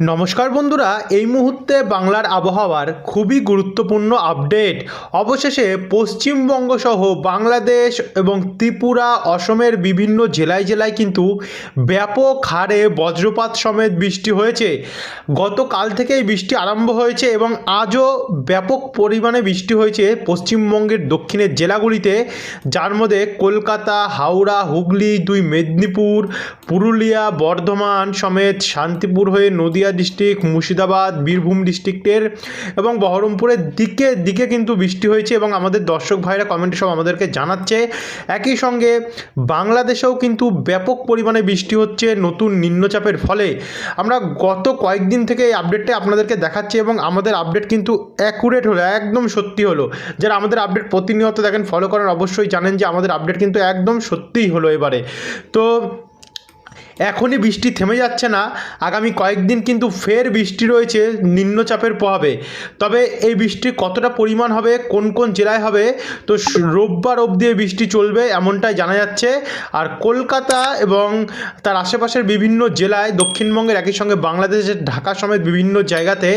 নমস্কার বন্ধুরা, এই মুহূর্তে বাংলার আবহাওয়ার খুবই গুরুত্বপূর্ণ আপডেট। অবশেষে পশ্চিমবঙ্গ সহ বাংলাদেশ এবং ত্রিপুরা, অসমের বিভিন্ন জেলায় জেলায় কিন্তু ব্যাপক হারে বজ্রপাত সমেত বৃষ্টি হয়েছে। গতকাল থেকেই বৃষ্টি আরম্ভ হয়েছে এবং আজও ব্যাপক পরিমাণে বৃষ্টি হয়েছে পশ্চিমবঙ্গের দক্ষিণের জেলাগুলিতে। যার মধ্যে কলকাতা, হাওড়া, হুগলি, দুই মেদিনীপুর, পুরুলিয়া, বর্ধমান সমেত শান্তিপুর হয়ে নদিয়া ডিস্ট্রিক্ট, মুর্শিদাবাদ, বীরভূম ডিস্ট্রিক্টের এবং বহরমপুরের দিকে দিকে কিন্তু বৃষ্টি হয়েছে এবং আমাদের দর্শক ভাইরা কমেন্টে সব আমাদেরকে জানাচ্ছে। একই সঙ্গে বাংলাদেশেও কিন্তু ব্যাপক পরিমাণে বৃষ্টি হচ্ছে নতুন নিম্নচাপের ফলে। আমরা গত কয়েকদিন থেকে এই আপডেটটা আপনাদেরকে দেখাচ্ছি এবং আমাদের আপডেট কিন্তু অ্যাকুরেট হলো, একদম সত্যি হলো। যারা আমাদের আপডেট প্রতিনিয়ত দেখেন ফলো করেন অবশ্যই জানেন যে আমাদের আপডেট কিন্তু একদম সত্যিই হলো এবারে। তো এখনই বৃষ্টি থেমে যাচ্ছে না। আগামী কয়েকদিন কিন্তু ফের বৃষ্টি রয়েছে নিম্নচাপের প্রভাবে। তবে এই বৃষ্টি কতটা পরিমাণ হবে, কোন কোন জেলায় হবে, তো রোববার অবধি এই বৃষ্টি চলবে এমনটাই জানা যাচ্ছে। আর কলকাতা এবং তার আশেপাশের বিভিন্ন জেলায় দক্ষিণবঙ্গের একই সঙ্গে বাংলাদেশের ঢাকা সমেত বিভিন্ন জায়গাতে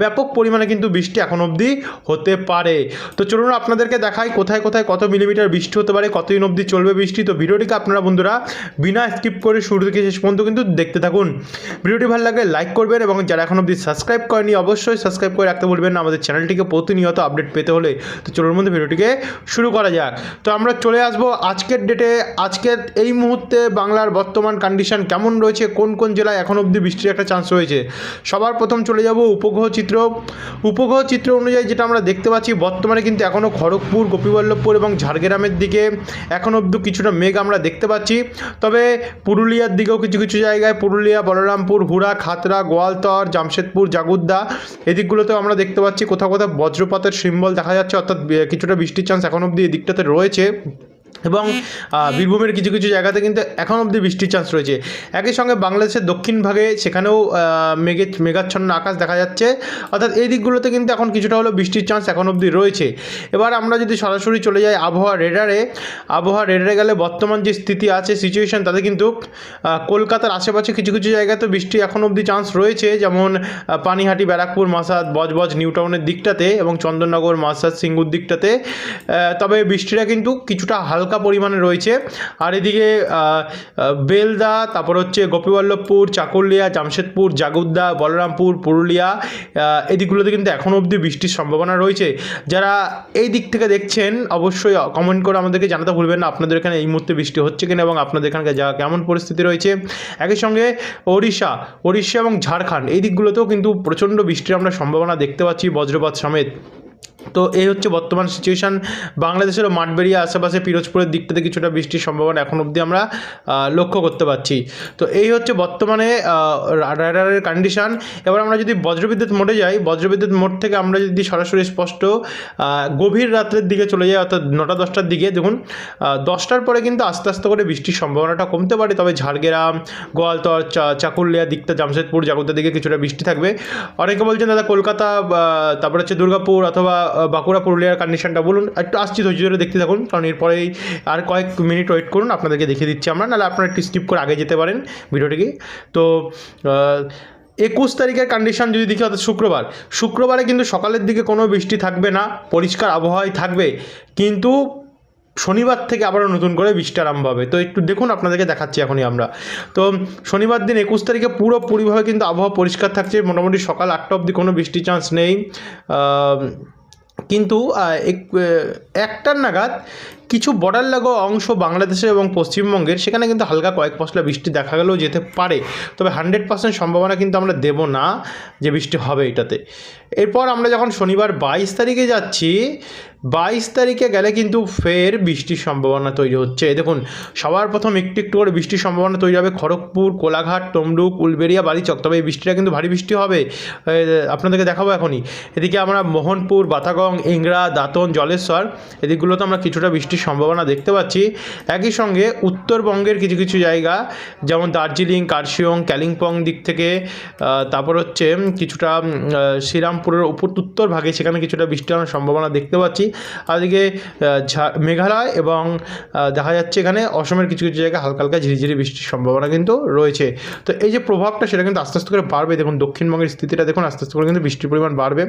ব্যাপক পরিমাণে কিন্তু বৃষ্টি এখন অবধি হতে পারে। তো চলুন আপনাদেরকে দেখাই কোথায় কোথায় কত মিলিমিটার বৃষ্টি হতে পারে, কতদিন অবধি চলবে বৃষ্টি। তো ভিডিওটিকে আপনারা বন্ধুরা বিনা স্কিপ করে শুরু থেকে শেষ পর্যন্ত কিন্তু দেখতে থাকুন। ভিডিওটি ভালো লাগলে লাইক করবেন এবং যারা এখন অবধি সাবস্ক্রাইব করেনি অবশ্যই সাবস্ক্রাইব করে রাখতে বলবেন আমাদের চ্যানেলটিকে প্রতিনিয়ত আপডেট পেতে হলে। তো চলুন মধ্যে ভিডিওটিকে শুরু করা যাক। তো আমরা চলে আসব আজকের ডেটে আজকের এই মুহূর্তে বাংলার বর্তমান কন্ডিশন কেমন রয়েছে? কোন কোন জেলায় এখন অবধি বৃষ্টির একটা চান্স রয়েছে? সবার প্রথম চলে যাব উপগ্রহ চিত্র। উপগ্রহ চিত্র অনুযায়ী যেটা আমরা দেখতে পাচ্ছি, বর্তমানে কিন্তু এখনও খড়গপুর, গোপীবল্লভপুর এবং ঝাড়গ্রামের দিকে এখন অবধি কিছুটা মেঘ আমরা দেখতে পাচ্ছি। তবে পুরুলিয়ার দিকেও কিছু কিছু জায়গায় পুরুলিয়া, বলরামপুর, হুড়া খাতরা গোয়ালতর, জামশেদপুর, জাগুদ্দা, এদিকগুলোতেও আমরা দেখতে পাচ্ছি কোথাও কোথাও বজ্রপাতের সিম্বল দেখা যাচ্ছে, অর্থাৎ কিছুটা বৃষ্টির চান্স এখন অবধি এদিকটাতে দিকটাতে রয়েছে। এবং বীরভূমের কিছু কিছু জায়গাতে কিন্তু এখন অবধি বৃষ্টির চান্স রয়েছে। একই সঙ্গে বাংলাদেশের দক্ষিণ ভাগে সেখানেও মেঘে মেঘাচ্ছন্ন আকাশ দেখা যাচ্ছে। অর্থাৎ এই দিকগুলোতে কিন্তু এখন কিছুটা হলেও বৃষ্টির চান্স এখন অবধি রয়েছে। এবার আমরা যদি সরাসরি চলে যাই আবহাওয়া রেডারে আবহাওয়া রেডারে গেলে বর্তমান যে স্থিতি আছে সিচুয়েশন তাতে কিন্তু কলকাতার আশেপাশে কিছু কিছু জায়গাতে বৃষ্টি এখন অবধি চান্স রয়েছে। যেমন পানিহাটি ব্যারাকপুর মাসাদ বজবজ নিউ টাউনের দিকটাতে এবং চন্দননগর মাসাদ সিঙ্গুর দিকটাতে। তবে বৃষ্টিটা কিন্তু কিছুটা হালকা পরিমাণে রয়েছে। আর এদিকে বেলদা, তারপর হচ্ছে গোপীবল্লভপুর, চাকুলিয়া, জামশেদপুর, জাগুদ্দা, বলরামপুর, পুরুলিয়া এদিকগুলোতে কিন্তু এখনও অবধি বৃষ্টির সম্ভাবনা রয়েছে। যারা এই দিক থেকে দেখছেন, অবশ্যই কমেন্ট করে আমাদেরকে জানাতে ভুলবেন না, আপনাদের এখানে এই মুহূর্তে বৃষ্টি হচ্ছে কিনা এবং আপনাদের এখানকার যা কেমন পরিস্থিতি রয়েছে। একই সঙ্গে ওড়িশা ওড়িশা এবং ঝাড়খণ্ড, এই দিকগুলোতেও কিন্তু প্রচণ্ড বৃষ্টির আমরা সম্ভাবনা দেখতে পাচ্ছি বজ্রপাত সমেত। তো এই হচ্ছে বর্তমান সিচুয়েশান বাংলাদেশেরও মাঠবেরিয়া আশেপাশে পিরোজপুরের দিকটাতে কিছুটা বৃষ্টির সম্ভাবনা এখন অবধি আমরা লক্ষ্য করতে পারছি। তো এই হচ্ছে বর্তমানে রাডারের কন্ডিশান এবার আমরা যদি বজ্রবিদ্যুৎ মোডে যাই, বজ্রবিদ্যুৎ মোড থেকে আমরা যদি সরাসরি স্পষ্ট গভীর রাত্রের দিকে চলে যাই, অর্থাৎ নটা দশটার দিকে, দেখুন দশটার পরে কিন্তু আস্তে আস্তে করে বৃষ্টির সম্ভাবনাটা কমতে পারে। তবে ঝাড়গ্রাম, গোয়ালতর চাকুলিয়া দিকটা, জামশেদপুর জাগরদার দিকে কিছুটা বৃষ্টি থাকবে। অনেকে বলছেন, দাদা, কলকাতা তারপরে হচ্ছে দুর্গাপুর অথবা বাঁকুড়া, পুরুলিয়ার কন্ডিশনটা বলুন। একটু আসছি ধৈর্য ধরে দেখতে থাকুন, কারণ এরপরেই আর কয়েক মিনিট ওয়েট করুন, আপনাদেরকে দেখিয়ে দিচ্ছি আমরা। নাহলে আপনারা একটু স্কিপ করে আগে যেতে পারেন ভিডিওটিকে। তো একুশ তারিখের কন্ডিশন যদি দেখি, অর্থাৎ শুক্রবার। শুক্রবারে কিন্তু সকালের দিকে কোনো বৃষ্টি থাকবে না, পরিষ্কার আবহাওয়াই থাকবে। কিন্তু শনিবার থেকে আবারও নতুন করে বৃষ্টি আরম্ভ হবে। তো একটু দেখুন, আপনাদেরকে দেখাচ্ছি এখনই আমরা। তো, শনিবার দিন একুশ তারিখে পুরোপুরিভাবে কিন্তু আবহাওয়া পরিষ্কার থাকছে। মোটামুটি সকাল আটটা অবধি কোনো বৃষ্টির চান্স নেই। কিন্তু আহ, এক- আহ, একটার নাগাদ কিছু বর্ডার লাগো অংশ বাংলাদেশের এবং পশ্চিমবঙ্গের, সেখানে কিন্তু হালকা কয়েক পশলা বৃষ্টি দেখা গেলেও যেতে পারে। তবে হান্ড্রেড পার্সেন্ট সম্ভাবনা কিন্তু আমরা দেব না যে বৃষ্টি হবে এটাতে। এরপর আমরা যখন শনিবার বাইশ তারিখে যাচ্ছি, বাইশ তারিখে গেলে কিন্তু ফের বৃষ্টির সম্ভাবনা তৈরি হচ্ছে। দেখুন, সবার প্রথম একটু একটু করে বৃষ্টির সম্ভাবনা তৈরি হবে। খড়গপুর, কোলাঘাট, তমলুক, উলবেড়িয়া, বালিচক, তবে এই বৃষ্টিটা কিন্তু ভারী বৃষ্টি হবে। আপনাদেরকে দেখাবো এখনই। এদিকে আমরা মোহনপুর, বাতাগং ইংরা দাঁতন, জলেশ্বর, এদিকগুলোতে আমরা কিছুটা বৃষ্টির সম্ভাবনা দেখতে পাচ্ছি। একই সঙ্গে উত্তরবঙ্গের কিছু কিছু জায়গা, যেমন দার্জিলিং কার্শিয়ং কালিম্পং দিক থেকে তারপর হচ্ছে কিছুটা শ্রীরামপুরের উপর, উত্তর ভাগে সেখানে কিছুটা বৃষ্টি হওয়ার সম্ভাবনা দেখতে পাচ্ছি। এদিকে মেঘালয় এবং দেখা যাচ্ছে এখানে অসমের কিছু কিছু জায়গায় হালকা হালকা ঝিরিঝিরি বৃষ্টির সম্ভাবনা কিন্তু রয়েছে। তো এই যে প্রভাবটা সেটা কিন্তু আস্তে আস্তে করে বাড়বে। দেখুন, দক্ষিণবঙ্গের স্থিতিটা দেখুন, আস্তে আস্তে করে কিন্তু বৃষ্টির পরিমাণ বাড়বে।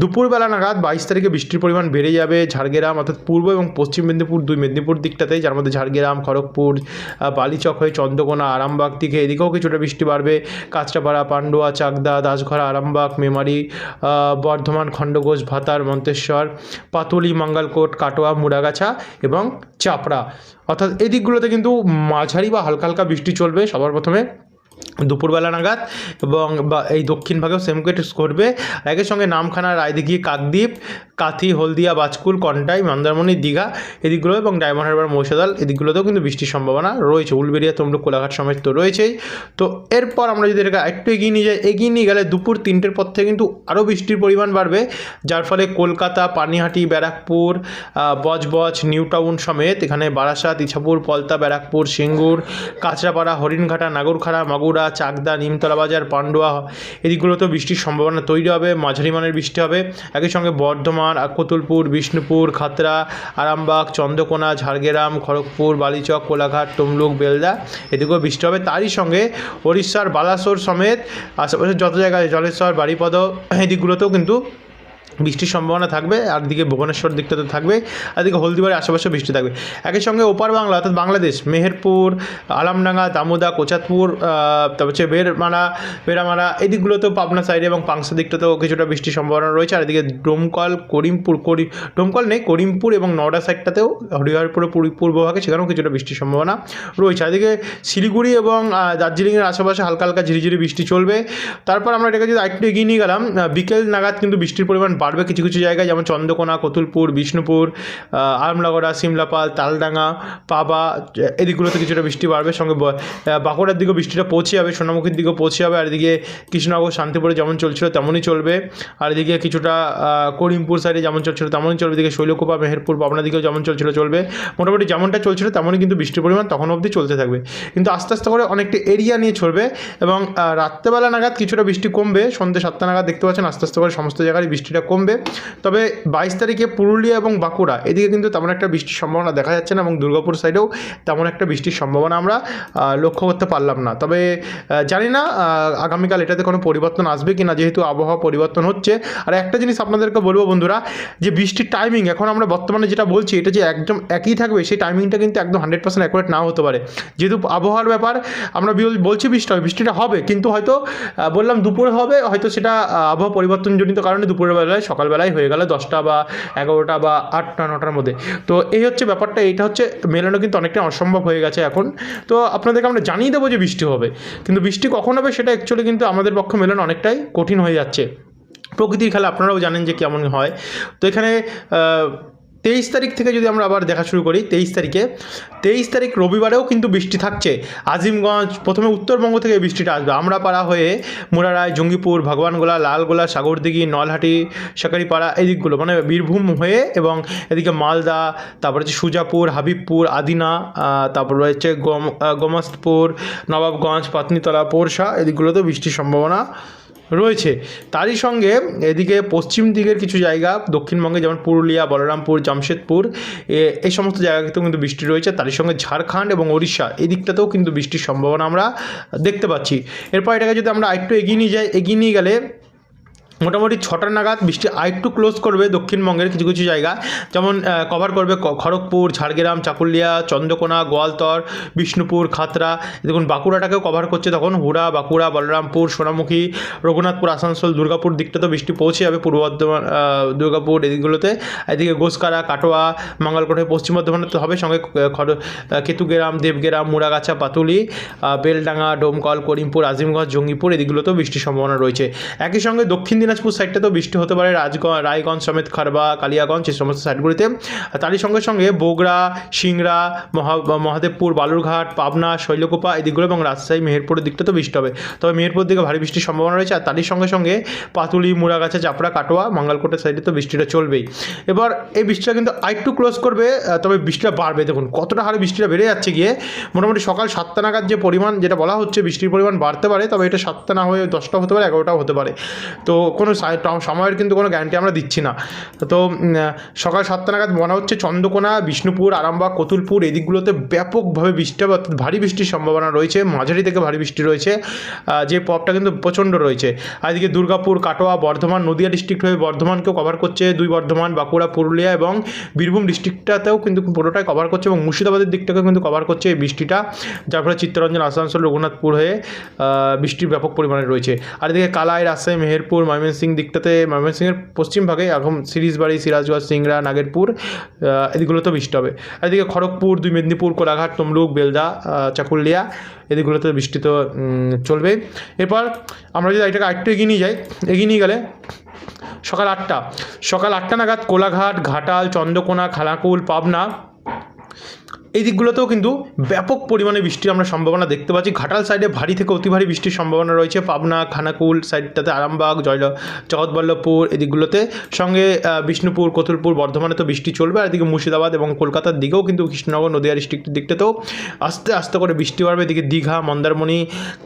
দুপুরবেলা নাগাদ বাইশ তারিখে বৃষ্টির পরিমাণ বেড়ে যাবে। ঝাড়গ্রাম, অর্থাৎ পূর্ব এবং পশ্চিম মেদিনীপুর দুই মেদিনীপুর দিকটাতেই, যার মধ্যে ঝাড়গ্রাম, খড়গপুর বালিচক হয়ে চন্দ্রকোনা, আরামবাগ দিকে এদিকেও কিছুটা বৃষ্টি বাড়বে। কাঁচরাপাড়া, পান্ডুয়া, চাকদা, দাসঘরা, আরামবাগ, মেমারি বর্ধমান, খণ্ডঘোষ, ভাতার, মন্তেশ্বর, পাতুলি, মাঙ্গালকোট, কাটোয়া, মুড়াগাছা এবং চাপড়া। অর্থাৎ এই দিকগুলোতে কিন্তু মাঝারি বা হালকা হালকা বৃষ্টি চলবে সবার প্রথমে। দুপুরবেলা নাগাদ এবং এই দক্ষিণ ভাগেও সেম কেটে করবে। একই সঙ্গে নামখানা, রায়দিঘি, কাকদ্বীপ, কাথি, হলদিয়া, বাজকুল, কন্টাই, মন্দারমণি, দীঘা এদিকগুলো এবং ডায়মন্ড হারবার মহিষাদল এদিকগুলোতেও কিন্তু বৃষ্টির সম্ভাবনা রয়েছে। উলবেরিয়া তমলুক, কোলাঘাট সমেত তো রয়েছেই। তো এরপর আমরা যদি এটাকে একটু এগিয়ে নিয়ে যাই, এগিয়ে নিয়ে গেলে দুপুর তিনটের পর থেকে কিন্তু আরও বৃষ্টির পরিমাণ বাড়বে, যার ফলে কলকাতা, পানিহাটি, ব্যারাকপুর বজবজ নিউ টাউন সমেত এখানে বারাসাত, ইছাপুর, পলতা, ব্যারাকপুর, সিঙ্গুর, কাঁচরাপাড়া, হরিণঘাটা, নাগরখাড়া, মাগুরা চাকদা, নিমতলা বাজার, পান্ডুয়া এদিকগুলোতে বৃষ্টির সম্ভাবনা তৈরি হবে, মাঝারি মানের বৃষ্টি হবে। একই সঙ্গে বর্ধমান আকতুলপুর বিষ্ণুপুর, খাতড়া, আরামবাগ, চন্দ্রকোনা, ঝাড়গ্রাম, খড়গপুর, বালিচক, কোলাঘাট, তমলুক, বেলদা এদিকেও বৃষ্টি হবে। তারই সঙ্গে ওড়িশার বালাসোর সমেত আশেপাশে যত জায়গায় জলেশ্বর বাড়িপদ এদিকগুলোতেও কিন্তু বৃষ্টির সম্ভাবনা থাকবে আর দিকে ভুবনেশ্বর দিকটাতে থাকবে আর দিকে হলদিবাড়ির আশেপাশে বৃষ্টি থাকবে। একই সঙ্গে ওপার বাংলা অর্থাৎ বাংলাদেশ, মেহেরপুর আলামডাঙ্গা দামোদা কোচাতপুর তারপর হচ্ছে বেরমারা বেরামারা এই দিকগুলোতেও পাবনা সাইডে এবং পাংশা দিকটাতেও কিছুটা বৃষ্টির সম্ভাবনা রয়েছে। আর এদিকে ডোমকল, করিমপুর, করি, ডোমকল নেই, করিমপুর এবং নওডা সাইডটাতেও হরিহরপুরের পূর্ব- পূর্বভাগে সেখানেও কিছুটা বৃষ্টির সম্ভাবনা রয়েছে। এদিকে শিলিগুড়ি এবং দার্জিলিংয়ের আশেপাশে হালকা হালকা ঝিরিঝিরি বৃষ্টি চলবে। তারপর আমরা এটাকে যদি আরেকটু এগিয়ে নিয়ে গেলাম বিকেল নাগাদ কিন্তু বৃষ্টির পরিমাণ বাড়বে কিছু কিছু জায়গায় যেমন চন্দ্রকোনা কতুলপুর বিষ্ণুপুর আহ, আলমলাগড়া সিমলাপাল তালডাঙ্গা পাবা এদিকগুলোতে কিছুটা বৃষ্টি বাড়বে। সঙ্গে বাঁকুড়ার দিকেও বৃষ্টিটা পৌঁছে যাবে সোনামুখীর দিকেও পৌঁছে যাবে আর এদিকে কৃষ্ণনগর শান্তিপুরে যেমন চলছিল তেমনই চলবে। আর এদিকে কিছুটা করিমপুর সাইডে যেমন চলছিল তেমনই চলবে এদিকে শৈলকুপা মেহেরপুর পাবনা দিকেও যেমন চলছিল চলবে। মোটামুটি যেমনটা চলছিল তেমনই কিন্তু বৃষ্টির পরিমাণ তখন অবধি চলতে থাকবে। কিন্তু আস্তে আস্তে করে অনেকটা এরিয়া নিয়ে ছড়বে এবং রাত্রেবেলা নাগাদ কিছুটা বৃষ্টি কমবে। সন্ধ্যে সাতটা নাগাদ দেখতে পাচ্ছেন আস্তে আস্তে করে সমস্ত জায়গায় বৃষ্টিটা কমবে। তবে বাইশ তারিখে পুরুলিয়া এবং বাঁকুড়া, এদিকে কিন্তু তেমন একটা বৃষ্টির সম্ভাবনা দেখা যাচ্ছে না এবং দুর্গাপুর সাইডেও তেমন একটা বৃষ্টির সম্ভাবনা আমরা লক্ষ্য করতে পারলাম না। তবে জানি না আগামীকাল এটাতে কোনো পরিবর্তন আসবে কি না যেহেতু আবহাওয়া পরিবর্তন হচ্ছে। আর একটা জিনিস আপনাদেরকে বলব বন্ধুরা, যে বৃষ্টির টাইমিং এখন আমরা বর্তমানে যেটা বলছি, এটা যে একদম একই থাকবে, সেই টাইমিংটা কিন্তু একদম হান্ড্রেড পার্সেন্ট অ্যাকুরেট নাও হতে পারে। যেহেতু আবহাওয়ার ব্যাপার, আমরা বিল- বলছি বৃষ্টি হবে বৃষ্টিটা হবে, কিন্তু হয়তো বললাম দুপুরে হবে, হয়তো সেটা আবহাওয়া পরিবর্তনজনিত কারণে দুপুরের বেলায়, সকালবেলায় হয়ে গেল দশটা বা এগারোটা বা আটটা, নটার মধ্যে। তো এই হচ্ছে ব্যাপারটা, এইটা হচ্ছে মেলানো কিন্তু অনেকটা অসম্ভব হয়ে গেছে এখন। তো আপনাদেরকে আমরা জানিয়ে দেবো যে বৃষ্টি হবে। কিন্তু বৃষ্টি কখন হবে সেটা অ্যাকচুয়ালি কিন্তু আমাদের পক্ষে মেলানো অনেকটাই কঠিন হয়ে যাচ্ছে। প্রকৃতির খেলা, আপনারাও জানেন যে কেমন হয়। তো এখানে তেইশ তারিখ থেকে যদি আমরা আবার দেখা শুরু করি, তেইশ তারিখে, তেইশ তারিখ রবিবারেও কিন্তু বৃষ্টি থাকছে। আজিমগঞ্জ, প্রথমে উত্তরবঙ্গ থেকে বৃষ্টিটা আসবে। আমরাপাড়া হয়ে মুরারায়, জঙ্গিপুর, ভগবানগোলা, লালগোলা, সাগরদিঘি, নলহাটি, শাকারিপাড়া এই দিকগুলো মানে বীরভূম হয়ে এবং এদিকে মালদা, তারপর হচ্ছে সুজাপুর, হাবিবপুর, আদিনা তারপর রয়েছে গম গোমস্তপুর, নবাবগঞ্জ পাতনিতলা পোরশা এদিকগুলোতেও বৃষ্টির সম্ভাবনা রয়েছে। তারই সঙ্গে এদিকে পশ্চিম দিকের কিছু জায়গা, দক্ষিণবঙ্গে যেমন পুরুলিয়া, বলরামপুর, জামশেদপুর এই সমস্ত জায়গাতেও কিন্তু বৃষ্টি রয়েছে। তারই সঙ্গে ঝাড়খণ্ড এবং ওড়িশা এই দিকটাতেও কিন্তু বৃষ্টির সম্ভাবনা আমরা দেখতে পাচ্ছি। এরপর এটাকে যদি আমরা আরেকটু এগিয়ে নিয়ে যাই, এগিয়ে নিয়ে গেলে মোটামুটি ছটা নাগাদ বৃষ্টি আরেকটু ক্লোজ করবে দক্ষিণবঙ্গের কিছু কিছু জায়গা। যেমন কভার করবে খড়গপুর, ঝাড়গ্রাম, চাকুলিয়া, চন্দ্রকোনা, গোয়ালতর, বিষ্ণুপুর খাতড়া দেখুন, বাঁকুড়াটাকেও কভার করছে তখন হুড়া, বাঁকুড়া, বলরামপুর, সোনামুখী, রঘুনাথপুর, আসানসোল, দুর্গাপুর দিকটা তো বৃষ্টি পৌঁছে যাবে পূর্ব বর্ধমান দুর্গাপুর এদিকগুলোতে। এদিকে গোসকারা, কাটোয়া, মঙ্গলকোটে, পশ্চিম বর্ধমানে তো হবে সঙ্গে খড় কেতুগ্রাম, দেবগ্রাম, মুড়াগাছা, পাতুলি বেলডাঙ্গা, ডোমকল, করিমপুর, আজিমগঞ্জ, জঙ্গিপুর এদিকগুলোতেও বৃষ্টির সম্ভাবনা রয়েছে। একই সঙ্গে দক্ষিণ দিনাজপুর সাইডটাতেও বৃষ্টি হতে পারে রাজগঞ্জ রায়গঞ্জ সমেত খারবা, কালিয়াগঞ্জ এই সমস্ত সাইডগুলিতে তারই সঙ্গে সঙ্গে বগুড়া, সিংড়া, মহা, মহাদেবপুর, বালুরঘাট, পাবনা, শৈলকুপা এই দিকগুলো এবং রাজশাহী, মেহেরপুরের দিকটা তো বৃষ্টি হবে। তবে মেহেরপুর দিকে ভারী বৃষ্টির সম্ভাবনা রয়েছে আর তারই সঙ্গে সঙ্গে পাতুলি, মুড়াগাছা, চাপড়া, কাটোয়া, মঙ্গলকোটের সাইডে তো বৃষ্টিটা চলবেই। এবার এই বৃষ্টিটা কিন্তু আরেকটু ক্লোজ করবে তবে বৃষ্টিটা বাড়বে। দেখুন, কতটা হারে বৃষ্টিটা বেড়ে যাচ্ছে গিয়ে, মোটামুটি সকাল সাতটা নাগাদ যে পরিমাণ, যেটা বলা হচ্ছে বৃষ্টির পরিমাণ বাড়তে পারে, তবে এটা সাতটা না হয়ে দশটা হতে পারে, এগারোটাও হতে পারে। তো কোনো সময়ের কিন্তু কোনো গ্যারান্টি আমরা দিচ্ছি না। তো সকাল সাতটা নাগাদ মনে হচ্ছে চন্দ্রকোনা, বিষ্ণুপুর, আরামবাগ, কতুলপুর এই দিকগুলোতে ব্যাপকভাবে বৃষ্টি অর্থাৎ ভারী বৃষ্টির সম্ভাবনা রয়েছে। মাঝারি থেকে ভারী বৃষ্টি রয়েছে। যে পপটা কিন্তু প্রচণ্ড রয়েছে। আর এদিকে দুর্গাপুর, কাটোয়া, বর্ধমান, নদিয়া ডিস্ট্রিক্ট হয়ে বর্ধমানকেও কভার করছে দুই বর্ধমান, বাঁকুড়া, পুরুলিয়া এবং বীরভূম ডিস্ট্রিক্টটাতেও কিন্তু পুরোটাই কভার করছে এবং মুর্শিদাবাদের দিকটাকেও কিন্তু কভার করছে এই বৃষ্টিটা। যার ফলে চিত্তরঞ্জন, আসানসোল, রঘুনাথপুর হয়ে বৃষ্টির ব্যাপক পরিমাণে রয়েছে। আর এদিকে কালাই, রাজশাহী, মেহেরপুর ময়মনসিংহ দিকটাতে ময়মনসিংহের পশ্চিম ভাগে এখন সিরিজবাড়ি সিরাজগঞ্জ সিংড়া নাগেরপুর আহ, এদিকগুলোতেও বৃষ্টি হবে। এদিকে খড়গপুর দুই মেদিনীপুর কোলাঘাট তমলুক বেলদা চাকুলিয়া এদিকগুলোতে বৃষ্টি তো চলবে। এরপর আমরা যদি এটাকে আরেকটু এগিয়ে নিয়ে যাই এগিয়ে নিয়ে গেলে সকাল আটটা সকাল আটটা নাগাদ কোলাঘাট ঘাটাল চন্দ্রকোনা খালাকুল পাবনা এই দিকগুলোতেও কিন্তু ব্যাপক পরিমাণে বৃষ্টির আমরা সম্ভাবনা দেখতে পাচ্ছি। ঘাটাল সাইডে ভারী থেকে অতি ভারী বৃষ্টির সম্ভাবনা রয়েছে। পাবনা, খানাকুল সাইডটাতে আরামবাগ জয় জগৎবল্লভপুর এই দিকগুলোতে সঙ্গে বিষ্ণুপুর, কতুলপুর, বর্ধমানে তো বৃষ্টি চলবে। আর এদিকে মুর্শিদাবাদ এবং কলকাতার দিকেও কিন্তু কৃষ্ণনগর, নদিয়া ডিস্ট্রিক্টের দিকটাতেও আস্তে আস্তে করে বৃষ্টি বাড়বে। এদিকে দীঘা, মন্দারমণি,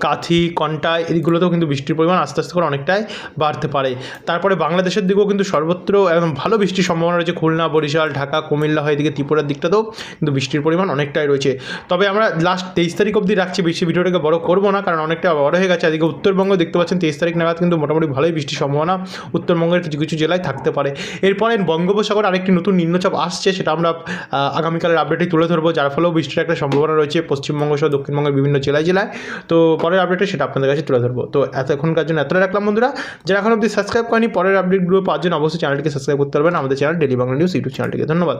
কাথি, কন্টাই এদিকগুলোতেও কিন্তু বৃষ্টির পরিমাণ আস্তে আস্তে করে অনেকটাই বাড়তে পারে। তারপরে বাংলাদেশের দিকেও কিন্তু সর্বত্র একদম ভালো বৃষ্টির সম্ভাবনা রয়েছে। খুলনা, বরিশাল, ঢাকা, কুমিল্লা হয়। এদিকে ত্রিপুরার দিকটাতেও কিন্তু বৃষ্টির পরিমাণ অনেকটাই রয়েছে। তবে আমরা লাস্ট তেইশ তারিখ অবধি রাখছি, বেশি ভিডিওটাকে বড় করব না, কারণ অনেকটা বড় হয়ে গেছে। এদিকে উত্তরবঙ্গ দেখতে পাচ্ছেন, তেইশ তারিখ নাগাদ কিন্তু মোটামুটি ভালোই বৃষ্টির সম্ভাবনা। উত্তরবঙ্গের কিছু কিছু জেলায় থাকতে পারে। এরপরে বঙ্গোপসাগর আরেকটি নতুন নিম্নচাপ আসছে, সেটা আমরা আগামীকালের আপডেটে তুলে ধরবো, যার ফলেও বৃষ্টির একটা সম্ভাবনা রয়েছে পশ্চিমবঙ্গ সহ দক্ষিণবঙ্গের বিভিন্ন জেলায় জেলায়। তো পরের আপডেটে সেটা আপনাদের কাছে তুলে ধরবো। তো এতক্ষণকার জন্য এতটা রাখলাম, বন্ধুরা। যারা এখন অবধি সাবস্ক্রাইব করেনি পরের আপডেটগুলো পাওয়ার জন্য অবশ্যই চ্যানেলটিকে সাবস্ক্রাইব করতে পারবেন। আমাদের channel daily Bangla news YouTube চ্যানেলটিকে ধন্যবাদ।